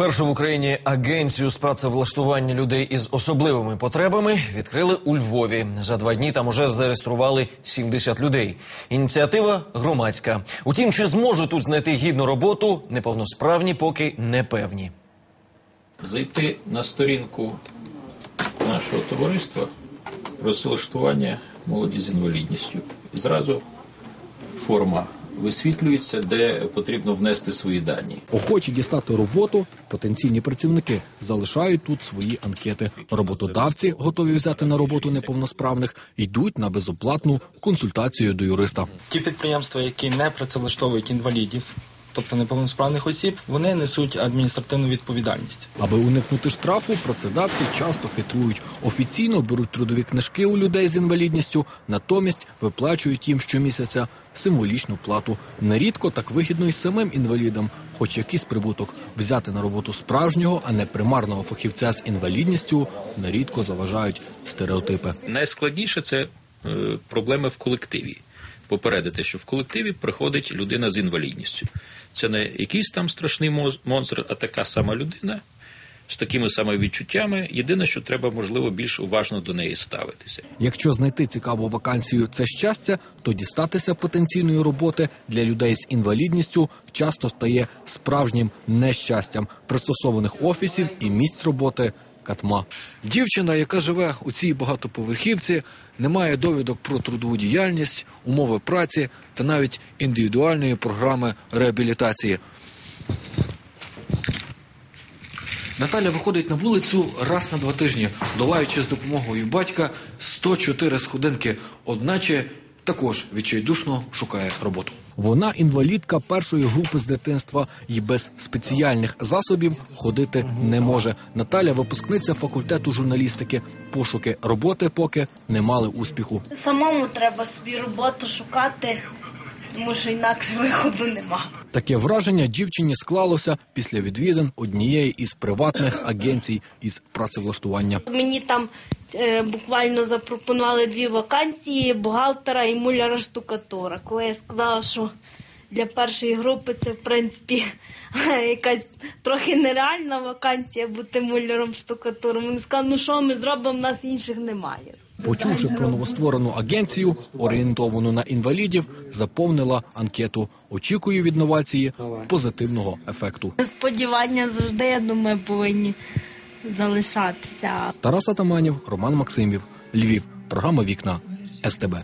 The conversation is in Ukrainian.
Першу в Україні агенцію з працевлаштування людей із особливими потребами відкрили у Львові. За два дні там уже зареєстрували 70 людей. Ініціатива громадська. Утім, чи зможуть тут знайти гідну роботу, неповносправні поки не певні. зайти на сторінку нашого товариства розлаштування молоді з інвалідністю. І зразу форма висвітлюється, де потрібно внести свої дані. Охочі дістати роботу, потенційні працівники залишають тут свої анкети. Роботодавці, готові взяти на роботу неповносправних, йдуть на безоплатну консультацію до юриста. Ті підприємства, які не працевлаштовують інвалідів, тобто неповносправних осіб, вони несуть адміністративну відповідальність. Аби уникнути штрафу, працедавці часто хитрують. Офіційно беруть трудові книжки у людей з інвалідністю, натомість виплачують їм щомісяця символічну плату. Нерідко так вигідно і самим інвалідам, хоч якийсь прибуток. Взяти на роботу справжнього, а не примарного фахівця з інвалідністю нерідко заважають стереотипи. Найскладніше це е, проблеми в колективі. Попередити, що в колективі приходить людина з інвалідністю. Це не якийсь там страшний монстр, а така сама людина з такими самими відчуттями. Єдине, що треба, можливо, більш уважно до неї ставитися. Якщо знайти цікаву вакансію це щастя, то дістатися потенційної роботи для людей з інвалідністю часто стає справжнім нещастям пристосованих офісів і місць роботи. Катма дівчина, яка живе у цій багатоповерхівці, не має довідок про трудову діяльність, умови праці та навіть індивідуальної програми реабілітації. Наталя виходить на вулицю раз на два тижні, долаючи з допомогою батька 104 сходинки, одначе також відчайдушно шукає роботу. Вона інвалідка першої групи з дитинства і без спеціальних засобів ходити не може. Наталя випускниця факультету журналістики. Пошуки роботи поки не мали успіху. Самому треба собі роботу шукати, тому що інакше виходу нема. Таке враження дівчині склалося після відвідин однієї із приватних агенцій із працевлаштування. Мені там е, буквально запропонували дві вакансії бухгалтера і муляра штукатура. Коли я сказала, що для першої групи це в принципі якась трохи нереальна вакансія бути муляром штукатуром. Вони сказали, ну що ми зробимо, в нас інших немає. Почувши про новостворену агенцію, орієнтовану на інвалідів, заповнила анкету. Очікує від новації позитивного ефекту. Сподівання завжди, я думаю, повинні залишатися. Тарас Атаманів, Роман Максимів, Львів. Програма Вікна СТБ.